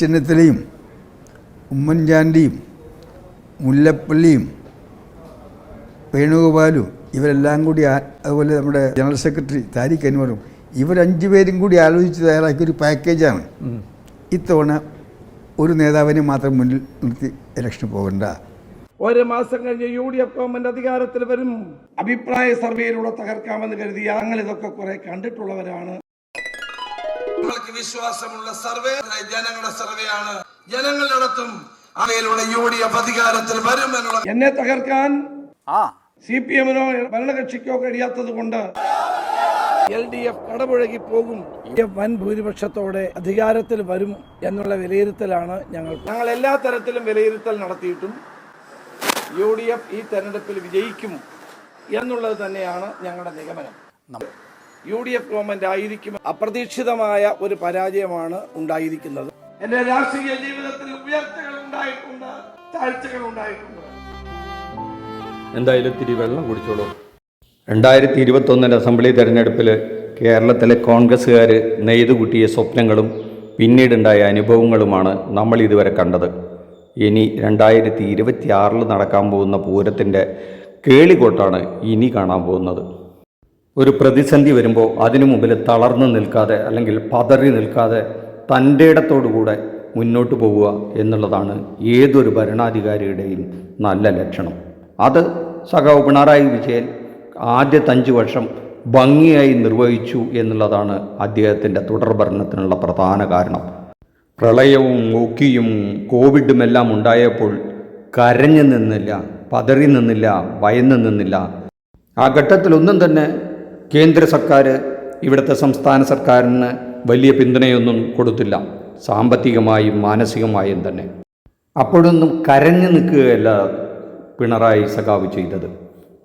ചെന്നിത്തലയും ഉമ്മൻചാണ്ടിയും മുല്ലപ്പള്ളിയും വേണുഗോപാലും ഇവരെല്ലാം കൂടി അതുപോലെ നമ്മുടെ ജനറൽ സെക്രട്ടറി താരിഖ് അൻവറും ഇവരഞ്ചു പേരും കൂടി ആലോചിച്ച് തയ്യാറാക്കിയ ഒരു പാക്കേജാണ്. ഇത്തവണ ഒരു നേതാവിനെ മാത്രം മുന്നിൽ നിർത്തി ഇലക്ഷന് പോകണ്ട. ഒരു മാസം കഴിഞ്ഞ് യു ഡി എഫ് ഗവൺമെന്റ് അധികാരത്തിൽ വരും. അഭിപ്രായ സർവേയിലൂടെ തകർക്കാമെന്ന് കരുതി ഞങ്ങൾ ഇതൊക്കെ കുറെ കണ്ടിട്ടുള്ളവരാണ്. നമ്മൾക്ക് വിശ്വാസമുള്ള സർവേ ജനങ്ങളുടെ സർവേ ആണ്. ജനങ്ങളിടത്തും അവയിലൂടെ യു ഡി എഫ് അധികാരത്തിൽ വരും എന്നുള്ള എന്നെ തകർക്കാൻ സി പി എമ്മിനോ ഭരണകക്ഷിക്കോ കഴിയാത്തത് കൊണ്ട് എൽ ഡി എഫ് കടപുഴകി പോകും വൻ ഭൂരിപക്ഷത്തോടെ അധികാരത്തിൽ വരും എന്നുള്ള വിലയിരുത്തലാണ് ഞങ്ങൾ. ഞങ്ങൾ എല്ലാ തരത്തിലും വിലയിരുത്തൽ നടത്തിയിട്ടും യു ഡി എഫ് ഈ തെരഞ്ഞെടുപ്പിൽ വിജയിക്കും എന്നുള്ളത് തന്നെയാണ് ഞങ്ങളുടെ നിഗമനം. യു ഡി എഫ് ഗവൺമെന്റ് ആയിരിക്കും അപ്രതീക്ഷിതമായ ഒരു പരാജയമാണ് ഉണ്ടായിരിക്കുന്നത്. എന്റെ രാഷ്ട്രീയ ജീവിതത്തിൽ ഉയർച്ചകൾ ഉണ്ടായിട്ടുണ്ട് താഴ്ചകൾ ഉണ്ടായിട്ടുണ്ട്. എന്തായാലും ഇത്തിരി വെള്ളം കുടിച്ചോളൂ. രണ്ടായിരത്തി ഇരുപത്തൊന്നിലെ അസംബ്ലി തെരഞ്ഞെടുപ്പിൽ കേരളത്തിലെ കോൺഗ്രസ്സുകാർ നെയ്തു കൂട്ടിയ സ്വപ്നങ്ങളും പിന്നീടുണ്ടായ അനുഭവങ്ങളുമാണ് നമ്മൾ ഇതുവരെ കണ്ടത്. ഇനി രണ്ടായിരത്തി ഇരുപത്തി ആറിൽ നടക്കാൻ പോകുന്ന പൂരത്തിന്റെ കേളികോട്ടാണ് ഇനി കാണാൻ പോകുന്നത്. ഒരു പ്രതിസന്ധി വരുമ്പോൾ അതിനു മുമ്പിൽ തളർന്നു നിൽക്കാതെ അല്ലെങ്കിൽ പതറി നിൽക്കാതെ തന്റെ ഇടത്തോടുകൂടെ മുന്നോട്ട് പോവുക എന്നുള്ളതാണ് ഏതൊരു ഭരണാധികാരിയുടെയും നല്ല ലക്ഷണം. അത് സഖാവ് പിണറായി വിജയൻ ആദ്യത്തെ അഞ്ച് വർഷം ഭംഗിയായി നിർവഹിച്ചു എന്നുള്ളതാണ് അദ്ദേഹത്തിന്റെ തുടർഭരണത്തിനുള്ള പ്രധാന കാരണം. പ്രളയവും ഒക്കിയും കോവിഡും എല്ലാം ഉണ്ടായപ്പോൾ കരഞ്ഞു നിന്നില്ല പതറി നിന്നില്ല ഭയന്നു നിന്നില്ല. ആ ഘട്ടത്തിലൊന്നും തന്നെ കേന്ദ്ര സർക്കാർ ഇവിടുത്തെ സംസ്ഥാന സർക്കാരിന് വലിയ പിന്തുണയൊന്നും കൊടുത്തില്ല. സാമ്പത്തികമായും മാനസികമായും തന്നെ. അപ്പോഴൊന്നും കരഞ്ഞു നിൽക്കുകയല്ല പിണറായി സഖാവ് ചെയ്തത്.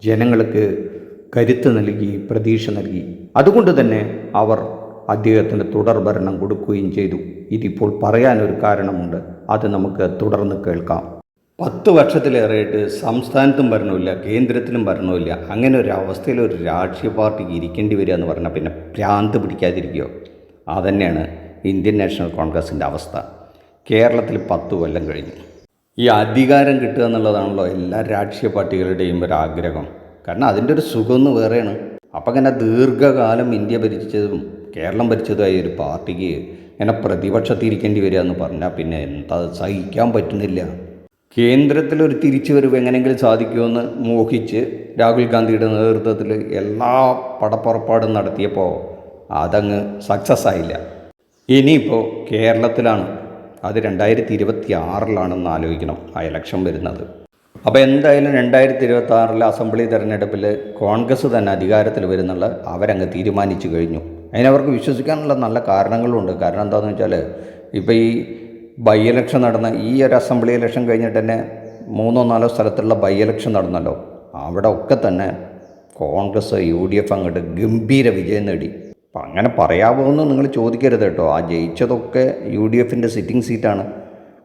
ജനങ്ങൾക്ക് കരുത്ത് നൽകി പ്രതീക്ഷ നൽകി. അതുകൊണ്ട് തന്നെ അവർ അദ്ദേഹത്തിന് തുടർ ഭരണം കൊടുക്കുകയും ചെയ്തു. ഇതിപ്പോൾ പറയാനൊരു കാരണമുണ്ട്. അത് നമുക്ക് തുടർന്ന് കേൾക്കാം. പത്ത് വർഷത്തിലേറെയായിട്ട് സംസ്ഥാനത്തും ഭരണമില്ല കേന്ദ്രത്തിലും ഭരണമില്ല അങ്ങനെ ഒരു അവസ്ഥയിൽ ഒരു രാഷ്ട്രീയ പാർട്ടിക്ക് ഇരിക്കേണ്ടി വരിക എന്ന് പറഞ്ഞാൽ പിന്നെ ഭ്രാന്ത് പിടിക്കാതിരിക്കുകയോ അതന്നെയാണ് ഇന്ത്യൻ നാഷണൽ കോൺഗ്രസിന്റെ അവസ്ഥ. കേരളത്തിൽ പത്ത് കൊല്ലം കഴിഞ്ഞു. ഈ അധികാരം കിട്ടുക എന്നുള്ളതാണല്ലോ എല്ലാ രാഷ്ട്രീയ പാർട്ടികളുടെയും ഒരു ആഗ്രഹം. കാരണം അതിന്റെ ഒരു സുഖമൊന്ന് വേറെയാണ്. അപ്പം ഇങ്ങനെ ദീർഘകാലം ഇന്ത്യ ഭരിച്ചതും കേരളം ഭരിച്ചതുമായ ഒരു പാർട്ടിക്ക് ഇങ്ങനെ പ്രതിപക്ഷത്തിരിക്കേണ്ടി വരിക എന്ന് പറഞ്ഞാൽ പിന്നെ എന്താ സഹിക്കാൻ പറ്റുന്നില്ല. കേന്ദ്രത്തിൽ ഒരു തിരിച്ചുവരവ് എങ്ങനെയെങ്കിലും സാധിക്കുമെന്ന് മോഹിച്ച് രാഹുൽ ഗാന്ധിയുടെ നേതൃത്വത്തിൽ എല്ലാ പടപ്പുറപ്പാടും നടത്തിയപ്പോൾ അതങ്ങ് സക്സസ് ആയില്ല. ഇനിയിപ്പോൾ കേരളത്തിലാണ്. അത് രണ്ടായിരത്തി ഇരുപത്തി ആറിലാണെന്ന് ആലോചിക്കണം. ആ ഇലക്ഷൻ വരുന്നത്. അപ്പോൾ എന്തായാലും രണ്ടായിരത്തി ഇരുപത്തി ആറിലെ അസംബ്ലി തെരഞ്ഞെടുപ്പിൽ കോൺഗ്രസ് തന്നെ അധികാരത്തിൽ വരുന്നുള്ള അവരങ്ങ് തീരുമാനിച്ചു കഴിഞ്ഞു. അതിനവർക്ക് വിശ്വസിക്കാനുള്ള നല്ല കാരണങ്ങളുണ്ട്. കാരണം എന്താണെന്ന് വെച്ചാൽ ഇപ്പോൾ ഈ ബൈ ഇലക്ഷൻ നടന്ന ഈ ഒരു അസംബ്ലി ഇലക്ഷൻ കഴിഞ്ഞിട്ട് തന്നെ മൂന്നോ നാലോ സ്ഥലത്തുള്ള ബൈ ഇലക്ഷൻ നടന്നല്ലോ. അവിടെ ഒക്കെ തന്നെ കോൺഗ്രസ് യു ഡി എഫ് അങ്ങോട്ട് ഗംഭീര വിജയം നേടി. അപ്പം അങ്ങനെ പറയാമോ എന്ന് നിങ്ങൾ ചോദിക്കരുത് കേട്ടോ. ആ ജയിച്ചതൊക്കെ യു ഡി എഫിന്റെ സിറ്റിംഗ് സീറ്റാണ്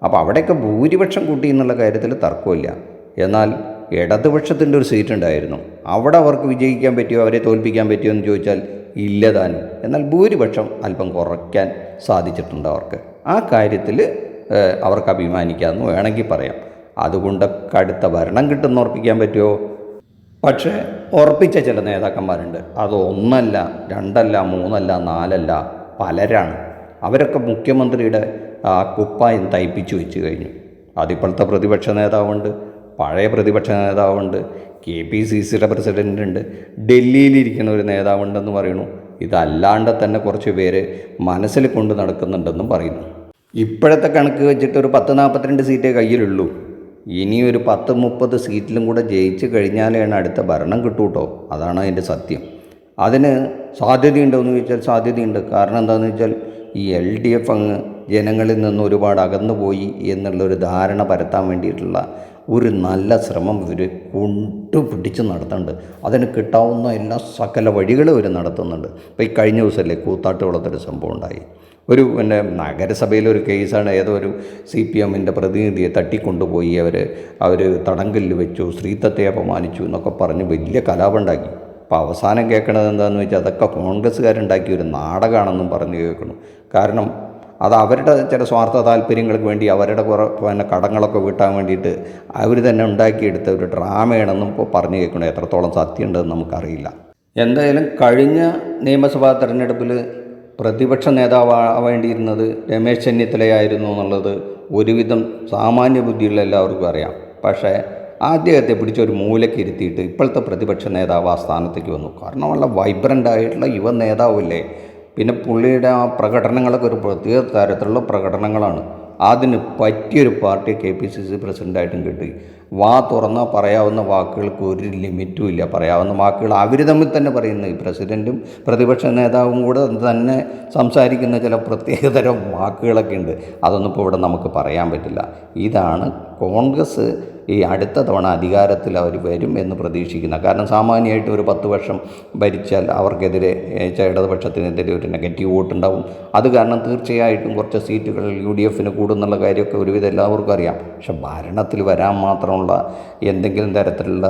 അപ്പോൾ അവിടെയൊക്കെ ഭൂരിപക്ഷം കൂട്ടി എന്നുള്ള കാര്യത്തിൽ തർക്കമില്ല. എന്നാൽ ഇടതുപക്ഷത്തിന്റെ ഒരു സീറ്റ് ഉണ്ടായിരുന്നു. അവിടെ അവർക്ക് വിജയിക്കാൻ പറ്റിയോ അവരെ തോൽപ്പിക്കാൻ പറ്റിയോ എന്ന് ചോദിച്ചാൽ ഇല്ല താനും. എന്നാൽ ഭൂരിപക്ഷം അല്പം കുറയ്ക്കാൻ സാധിച്ചിട്ടുണ്ട് അവർക്ക്. ആ കാര്യത്തിൽ അവർക്ക് അഭിമാനിക്കാമെന്ന് വേണമെങ്കിൽ പറയാം. അതുകൊണ്ട് കടുത്ത ഭരണം കിട്ടുമെന്ന് ഉറപ്പിക്കാൻ പറ്റുമോ? പക്ഷേ ഉറപ്പിച്ച ചില നേതാക്കന്മാരുണ്ട്. അത് ഒന്നല്ല രണ്ടല്ല മൂന്നല്ല നാലല്ല പലരാണ്. അവരൊക്കെ മുഖ്യമന്ത്രിയുടെ ആ കുപ്പായം തയ്പ്പിച്ചു വെച്ച് കഴിഞ്ഞു. അതിപ്പോഴത്തെ പ്രതിപക്ഷ നേതാവുണ്ട് പഴയ പ്രതിപക്ഷ നേതാവുണ്ട് കെ പി സി സിയുടെ പ്രസിഡന്റ് ഉണ്ട്. ഡൽഹിയിലിരിക്കുന്ന ഒരു നേതാവുണ്ടെന്ന് പറയുന്നു. ഇതല്ലാണ്ട് തന്നെ കുറച്ച് പേര് മനസ്സിൽ കൊണ്ട് നടക്കുന്നുണ്ടെന്നും പറയുന്നു. ഇപ്പോഴത്തെ കണക്ക് വെച്ചിട്ട് ഒരു പത്ത് നാൽപ്പത്തിരണ്ട് സീറ്റേ കയ്യിലുള്ളൂ. ഇനി ഒരു പത്ത് മുപ്പത് സീറ്റിലും കൂടെ ജയിച്ച് കഴിഞ്ഞാലാണ് അടുത്ത ഭരണം കിട്ടൂട്ടോ അതാണ് അതിന്റെ സത്യം. അതിന് സാധ്യതയുണ്ടോ എന്ന് ചോദിച്ചാൽ സാധ്യതയുണ്ട്. കാരണം എന്താണെന്ന് വെച്ചാൽ ഈ എൽ ഡി എഫ് അങ്ങ് ജനങ്ങളിൽ നിന്ന് ഒരുപാട് അകന്നു പോയി എന്നുള്ളൊരു ധാരണ പരത്താൻ വേണ്ടിയിട്ടുള്ള ഒരു നല്ല ശ്രമം ഇവർ കൊണ്ടുപിടിച്ച് നടത്തുന്നുണ്ട്. അതിന് കിട്ടാവുന്ന എല്ലാ സകല വഴികളും ഇവർ നടത്തുന്നുണ്ട്. ഇപ്പോൾ ഈ കഴിഞ്ഞ ദിവസമല്ലേ കൂത്താട്ടുകുളത്തൊരു സംഭവം ഉണ്ടായി. ഒരു പിന്നെ നഗരസഭയിലൊരു കേസാണ്. ഏതോ ഒരു സി പി എമ്മിന്റെ പ്രതിനിധിയെ തട്ടിക്കൊണ്ടുപോയി അവർ അവർ തടങ്കലിൽ വെച്ചു സ്ത്രീത്വത്തെ അപമാനിച്ചു എന്നൊക്കെ പറഞ്ഞ് വലിയ കലാപമുണ്ടാക്കി. അപ്പോൾ അവസാനം കേൾക്കണത് എന്താണെന്ന് വെച്ചാൽ അതൊക്കെ കോൺഗ്രസ്സുകാരുണ്ടാക്കിയ ഒരു നാടകമാണെന്നും പറഞ്ഞ് കേൾക്കണം കാരണം അത് അവരുടെ ചില സ്വാർത്ഥ താല്പര്യങ്ങൾക്ക് വേണ്ടി അവരുടെ കുറേ പിന്നെ കടങ്ങളൊക്കെ വീട്ടാൻ വേണ്ടിയിട്ട് അവർ തന്നെ ഉണ്ടാക്കിയെടുത്ത ഒരു ഡ്രാമയാണെന്നും ഇപ്പോൾ പറഞ്ഞു കേൾക്കണം. എത്രത്തോളം സത്യമുണ്ടെന്ന് നമുക്കറിയില്ല. എന്തായാലും കഴിഞ്ഞ നിയമസഭാ തെരഞ്ഞെടുപ്പിൽ പ്രതിപക്ഷ നേതാവാവേണ്ടിയിരുന്നത് രമേശ് ചെന്നിത്തലയായിരുന്നു എന്നുള്ളത് ഒരുവിധം സാമാന്യ ബുദ്ധിയുള്ള എല്ലാവർക്കും അറിയാം. പക്ഷേ അദ്ദേഹത്തെ പിടിച്ചൊരു മൂലയ്ക്ക് ഇരുത്തിയിട്ട് ഇപ്പോഴത്തെ പ്രതിപക്ഷ നേതാവ് ആ സ്ഥാനത്തേക്ക് വന്നു. കാരണം വളരെ വൈബ്രന്റ് ആയിട്ടുള്ള യുവ നേതാവല്ലേ. പിന്നെ പുള്ളിയുടെ ആ പ്രകടനങ്ങളൊക്കെ ഒരു പ്രത്യേക തരത്തിലുള്ള പ്രകടനങ്ങളാണ്. അതിന് പറ്റിയൊരു party K P C C പ്രസിഡന്റായിട്ടും കിട്ടി. വാ തുറന്നാൽ പറയാവുന്ന വാക്കുകൾക്ക് ഒരു ലിമിറ്റും ഇല്ല. പറയാവുന്ന വാക്കുകൾ അവർ തമ്മിൽ തന്നെ പറയുന്നത് പ്രസിഡന്റും പ്രതിപക്ഷ നേതാവും കൂടെ തന്നെ സംസാരിക്കുന്ന ചില പ്രത്യേകതരം വാക്കുകളൊക്കെ ഉണ്ട്. അതൊന്നും ഇപ്പോൾ ഇവിടെ നമുക്ക് പറയാൻ പറ്റില്ല. ഇതാണ് കോൺഗ്രസ് ഈ അടുത്ത തവണ അധികാരത്തിൽ അവർ വരും എന്ന് പ്രതീക്ഷിക്കുന്ന. കാരണം സാമാന്യമായിട്ട് ഒരു പത്ത് വർഷം ഭരിച്ചാൽ അവർക്കെതിരെ ഇടതുപക്ഷത്തിനെതിരെ ഒരു നെഗറ്റീവ് വോട്ടുണ്ടാവും അത് കാരണം തീർച്ചയായിട്ടും കുറച്ച് സീറ്റുകൾ യു ഡി എഫിന് കൂടുന്നുള്ള കാര്യമൊക്കെ ഒരുവിധം എല്ലാവർക്കും അറിയാം. പക്ഷെ ഭരണത്തിൽ വരാൻ മാത്രമുള്ള എന്തെങ്കിലും തരത്തിലുള്ള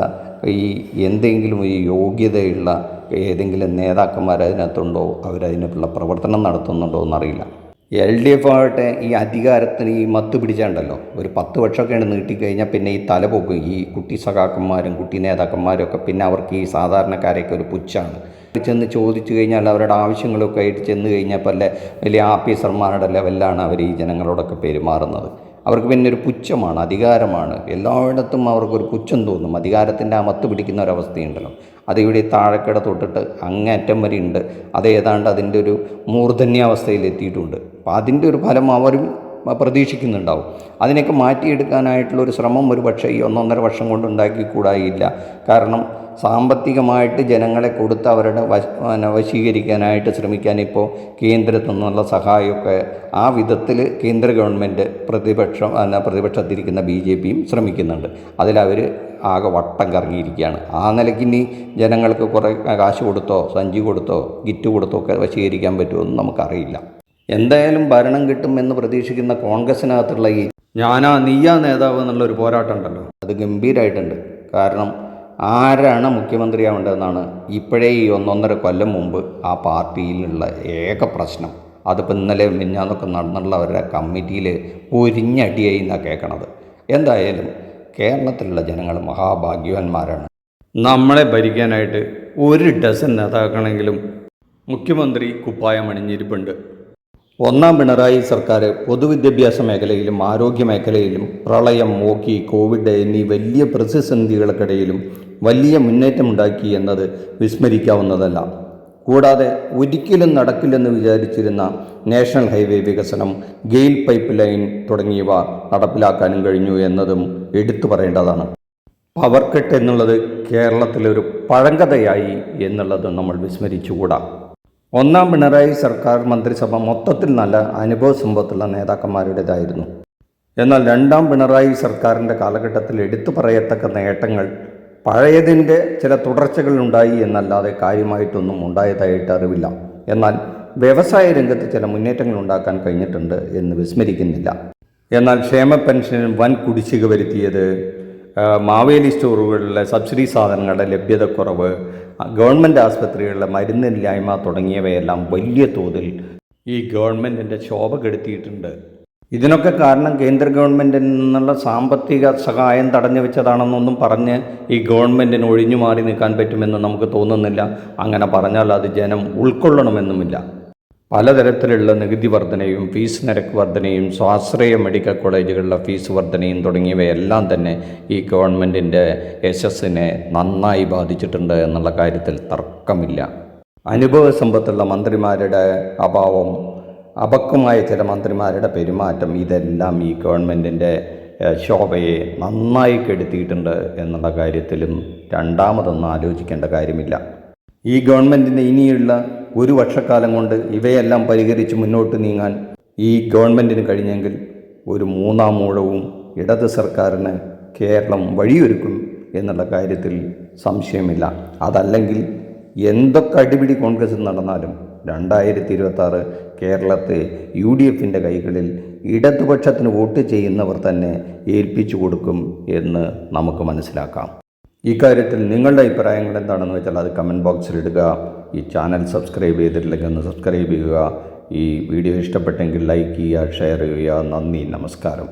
ഈ എന്തെങ്കിലും ഈ യോഗ്യതയുള്ള ഏതെങ്കിലും നേതാക്കന്മാർ അതിനകത്തുണ്ടോ? അവരതിനുള്ള പ്രവർത്തനം നടത്തുന്നുണ്ടോ എന്നറിയില്ല. എൽ ഡി എഫ് ആകട്ടെ ഈ അധികാരത്തിന് ഈ മത്ത് പിടിച്ചാണ്ടല്ലോ. ഒരു പത്ത് വർഷമൊക്കെയാണ് നീട്ടിക്കഴിഞ്ഞാൽ പിന്നെ ഈ തല പൊക്കും. ഈ കുട്ടി സഖാക്കന്മാരും കുട്ടി നേതാക്കന്മാരും ഒക്കെ പിന്നെ അവർക്ക് ഈ സാധാരണക്കാരെയൊക്കെ ഒരു പുച്ഛാണ്. ചെന്ന് ചോദിച്ചു കഴിഞ്ഞാൽ അവരുടെ ആവശ്യങ്ങളൊക്കെ ആയിട്ട് ചെന്ന് കഴിഞ്ഞാൽ പല വലിയ ആഫീസർമാരുടെ ലെവലിലാണ് അവർ ഈ ജനങ്ങളോടൊക്കെ പെരുമാറുന്നത്. അവർക്ക് പിന്നെ ഒരു പുച്ഛമാണ് അധികാരമാണ്. എല്ലായിടത്തും അവർക്കൊരു പുച്ഛം തോന്നും. അധികാരത്തിന്റെ ആ മത്ത് പിടിക്കുന്ന ഒരവസ്ഥയുണ്ടല്ലോ. അത് ഇവിടെ താഴെക്കിട തൊട്ടിട്ട് അങ്ങേറ്റം വരെ ഉണ്ട്. അത് ഏതാണ്ട് അതിന്റെ ഒരു മൂർധന്യാവസ്ഥയിൽ എത്തിയിട്ടുണ്ട് അപ്പോൾ അതിന്റെ ഒരു ഫലം അവരും പ്രതീക്ഷിക്കുന്നുണ്ടാവും. അതിനെയൊക്കെ മാറ്റിയെടുക്കാനായിട്ടുള്ള ഒരു ശ്രമം ഒരു പക്ഷേ ഈ ഒന്നൊന്നര വർഷം കൊണ്ട് ഉണ്ടാക്കിക്കൂടായില്ല. കാരണം സാമ്പത്തികമായിട്ട് ജനങ്ങളെ കൊടുത്ത് അവരുടെ വശ വശീകരിക്കാനായിട്ട് ശ്രമിക്കാൻ ഇപ്പോൾ കേന്ദ്രത്തു നിന്നുള്ള സഹായമൊക്കെ ആ വിധത്തിൽ കേന്ദ്ര ഗവൺമെന്റ് പ്രതിപക്ഷം പ്രതിപക്ഷത്തിരിക്കുന്ന ബി ജെ പിയും ശ്രമിക്കുന്നുണ്ട്. അതിലവർ ആകെ വട്ടം കറങ്ങിയിരിക്കുകയാണ്. ആ നിലയ്ക്ക് ഇനി ജനങ്ങൾക്ക് കുറേ കാശ് കൊടുത്തോ സഞ്ചി കൊടുത്തോ ഗിറ്റ് കൊടുത്തോ ഒക്കെ വശീകരിക്കാൻ പറ്റുമെന്ന് നമുക്കറിയില്ല. എന്തായാലും ഭരണം കിട്ടുമെന്ന് പ്രതീക്ഷിക്കുന്ന കോൺഗ്രസിനകത്തുള്ള ഈ ഞാനാ നീയാ നേതാവ് എന്നുള്ള ഒരു പോരാട്ടം ഉണ്ടല്ലോ. അത് ഗംഭീരമായിട്ടുണ്ട് കാരണം ആരാണ് മുഖ്യമന്ത്രിയാവേണ്ടതെന്നാണ് ഇപ്പോഴേ ഈ ഒന്നൊന്നര കൊല്ലം മുമ്പ് ആ പാർട്ടിയിലുള്ള ഏക പ്രശ്നം. അതിപ്പോൾ ഇന്നലെ മിഞ്ഞാന്നൊക്കെ നടന്നുള്ള അവരുടെ കമ്മിറ്റിയിൽ പൊരിഞ്ഞടിയായി എന്നാണ് കേൾക്കണത് എന്തായാലും കേരളത്തിലുള്ള ജനങ്ങൾ മഹാഭാഗ്യവാന്മാരാണ്. നമ്മളെ ഭരിക്കാനായിട്ട് ഒരു ഡസൻ നേതാക്കണമെങ്കിലും മുഖ്യമന്ത്രി കുപ്പായം അണിഞ്ഞിരിപ്പുണ്ട്. ഒന്നാം പിണറായി സർക്കാർ പൊതുവിദ്യാഭ്യാസ മേഖലയിലും ആരോഗ്യ മേഖലയിലും പ്രളയം മോക്കി കോവിഡ് എന്നീ വലിയ പ്രതിസന്ധികൾക്കിടയിലും വലിയ മുന്നേറ്റമുണ്ടാക്കി എന്നത് വിസ്മരിക്കാവുന്നതല്ല. കൂടാതെ ഒരിക്കലും നടക്കില്ലെന്ന് വിചാരിച്ചിരുന്ന നാഷണൽ ഹൈവേ വികസനം ഗെയിൽ പൈപ്പ് ലൈൻ തുടങ്ങിയവ നടപ്പിലാക്കാനും കഴിഞ്ഞു എന്നതും എടുത്തു പറയേണ്ടതാണ്. പവർ കട്ട് എന്നുള്ളത് കേരളത്തിലൊരു പഴങ്കഥയായി എന്നുള്ളത് നമ്മൾ വിസ്മരിച്ചുകൂടാ. ഒന്നാം പിണറായി സർക്കാർ മന്ത്രിസഭ മൊത്തത്തിൽ നല്ല അനുഭവ സമ്പത്തുള്ള നേതാക്കന്മാരുടേതായിരുന്നു. എന്നാൽ രണ്ടാം പിണറായി സർക്കാരിന്റെ കാലഘട്ടത്തിൽ എടുത്തു പറയത്തക്ക നേട്ടങ്ങൾ പഴയതിന്റെ ചില തുടർച്ചകൾ ഉണ്ടായി എന്നല്ലാതെ കാര്യമായിട്ടൊന്നും ഉണ്ടായതായിട്ട് അറിവില്ല. എന്നാൽ വ്യവസായ രംഗത്ത് ചില മുന്നേറ്റങ്ങൾ ഉണ്ടാക്കാൻ കഴിഞ്ഞിട്ടുണ്ട് എന്ന് വിസ്മരിക്കുന്നില്ല. എന്നാൽ ക്ഷേമ പെൻഷനിൽ വൻ കുടിശ്ശിക വരുത്തിയത് മാവേലി സ്റ്റോറുകളിലെ സബ്സിഡി സാധനങ്ങളുടെ ലഭ്യതക്കുറവ് ഗവൺമെന്റ് ആസ്പത്രികളിലെ മരുന്നില്ലായ്മ തുടങ്ങിയവയെല്ലാം വലിയ തോതിൽ ഈ ഗവൺമെന്റിന്റെ ശോഭ കെടുത്തിയിട്ടുണ്ട്. ഇതിനൊക്കെ കാരണം കേന്ദ്ര ഗവൺമെന്റിൽ നിന്നുള്ള സാമ്പത്തിക സഹായം തടഞ്ഞു വെച്ചതാണെന്നൊന്നും പറഞ്ഞ് ഈ ഗവൺമെന്റിന് ഒഴിഞ്ഞു മാറി നിൽക്കാൻ പറ്റുമെന്ന് നമുക്ക് തോന്നുന്നില്ല. അങ്ങനെ പറഞ്ഞാൽ അത് ജനം ഉൾക്കൊള്ളണമെന്നുമില്ല. പലതരത്തിലുള്ള നികുതി വർധനയും ഫീസ് നിരക്ക് വർധനയും സ്വാശ്രയ മെഡിക്കൽ കോളേജുകളിലെ ഫീസ് വർധനയും തുടങ്ങിയവയെല്ലാം തന്നെ ഈ ഗവൺമെന്റിന്റെ യശസ്സിനെ നന്നായി ബാധിച്ചിട്ടുണ്ട് എന്നുള്ള കാര്യത്തിൽ തർക്കമില്ല. അനുഭവ സമ്പത്തുള്ള മന്ത്രിമാരുടെ അഭാവം അപക്വമായ ചില മന്ത്രിമാരുടെ പെരുമാറ്റം ഇതെല്ലാം ഈ ഗവൺമെന്റിന്റെ ശോഭയെ നന്നായി കെടുത്തിയിട്ടുണ്ട് എന്നുള്ള കാര്യത്തിലും രണ്ടാമതൊന്നും ആലോചിക്കേണ്ട കാര്യമില്ല. ഈ ഗവൺമെന്റിന്റെ ഇനിയുള്ള ഒരു വർഷക്കാലം കൊണ്ട് ഇവയെല്ലാം പരിഹരിച്ച് മുന്നോട്ട് നീങ്ങാൻ ഈ ഗവൺമെന്റിന് കഴിഞ്ഞെങ്കിൽ ഒരു മൂന്നാം മൂഴവും ഇടത് സർക്കാരിന് കേരളം വഴിയൊരുക്കും എന്നുള്ള കാര്യത്തിൽ സംശയമില്ല. അതല്ലെങ്കിൽ എന്തൊക്കെ അടിപിടി കോൺഗ്രസ് നടന്നാലും രണ്ടായിരത്തി ഇരുപത്തി കേരളത്തെ യു ഡി എഫിന്റെ കൈകളിൽ ഇടതുപക്ഷത്തിന് വോട്ട് ചെയ്യുന്നവർ തന്നെ ഏൽപ്പിച്ചു കൊടുക്കും എന്ന് നമുക്ക് മനസ്സിലാക്കാം. ഇക്കാര്യത്തിൽ നിങ്ങളുടെ അഭിപ്രായങ്ങൾ എന്താണെന്ന് വെച്ചാൽ അത് കമന്റ് ബോക്സിൽ ഇടുക. ഈ ചാനൽ സബ്സ്ക്രൈബ് ചെയ്തിട്ടില്ലെങ്കിൽ ഒന്ന് സബ്സ്ക്രൈബ് ചെയ്യുക. ഈ വീഡിയോ ഇഷ്ടപ്പെട്ടെങ്കിൽ ലൈക്ക് ചെയ്യുക ഷെയർ ചെയ്യുക. നന്ദി നമസ്കാരം.